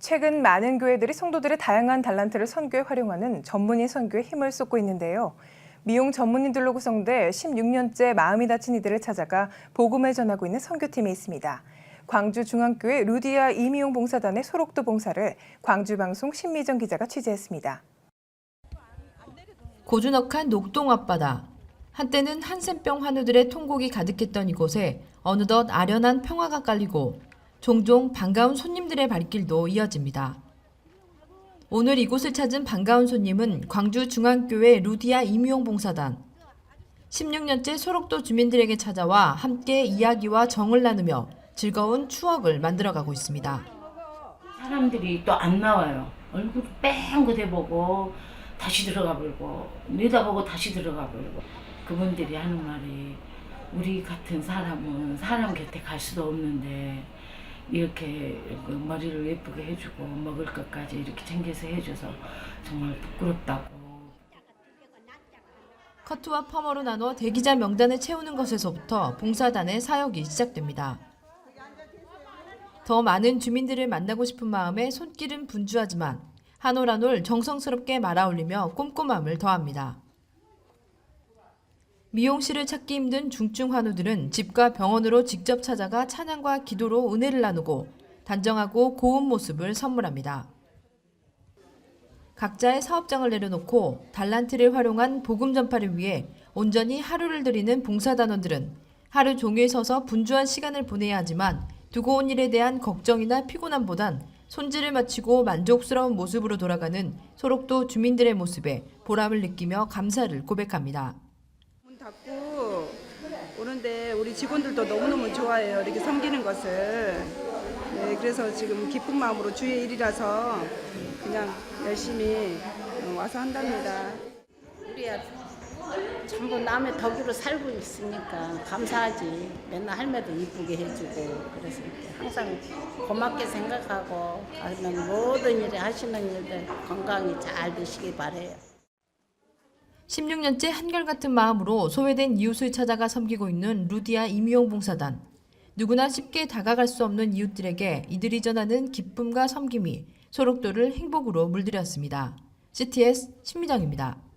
최근 많은 교회들이 성도들의 다양한 달란트를 선교에 활용하는 전문인 선교에 힘을 쏟고 있는데요. 미용 전문인들로 구성돼 16년째 마음이 다친 이들을 찾아가 복음을 전하고 있는 선교팀이 있습니다. 광주 중앙교회 루디아 이미용 봉사단의 소록도 봉사를 광주방송 신미정 기자가 취재했습니다. 고즈넉한 녹동 앞바다. 한때는 한센병 환우들의 통곡이 가득했던 이곳에 어느덧 아련한 평화가 깔리고 종종 반가운 손님들의 발길도 이어집니다. 오늘 이곳을 찾은 반가운 손님은 광주 중앙교회 루디아 이미용 봉사단. 16년째 소록도 주민들에게 찾아와 함께 이야기와 정을 나누며 즐거운 추억을 만들어가고 있습니다. 사람들이 또 안 나와요. 얼굴 뺑그대 보고 다시 들어가 버리고 내다보고 다시 들어가 버리고 그분들이 하는 말이 우리 같은 사람은 사람 곁에 갈 수도 없는데 이렇게 그 머리를 예쁘게 해주고 먹을 것까지 이렇게 챙겨서 해줘서 정말 부끄럽다고 커트와 펌으로 나눠 대기자 명단을 채우는 것에서부터 봉사단의 사역이 시작됩니다. 더 많은 주민들을 만나고 싶은 마음에 손길은 분주하지만 한올한올 정성스럽게 말아올리며 꼼꼼함을 더합니다. 미용실을 찾기 힘든 중증 환우들은 집과 병원으로 직접 찾아가 찬양과 기도로 은혜를 나누고 단정하고 고운 모습을 선물합니다. 각자의 사업장을 내려놓고 달란트를 활용한 복음 전파를 위해 온전히 하루를 들이는 봉사단원들은 하루 종일 서서 분주한 시간을 보내야 하지만 두고 온 일에 대한 걱정이나 피곤함보단 손질을 마치고 만족스러운 모습으로 돌아가는 소록도 주민들의 모습에 보람을 느끼며 감사를 고백합니다. 문 닫고 오는데 우리 직원들도 너무너무 좋아해요. 이렇게 섬기는 것을. 네, 그래서 지금 기쁜 마음으로 주의 일이라서 그냥 열심히 어, 와서 한답니다. 우리야 전부 남의 덕으로 살고 있으니까 감사하지. 맨날 할매도 이쁘게 해주고 그래서 항상 고맙게 생각하고 하는 모든 일에 하시는 일들 건강히 잘 되시기 바래요. 16년째 한결같은 마음으로 소외된 이웃을 찾아가 섬기고 있는 루디아 이미용 봉사단. 누구나 쉽게 다가갈 수 없는 이웃들에게 이들이 전하는 기쁨과 섬김이 소록도를 행복으로 물들였습니다. CTS 신미정입니다.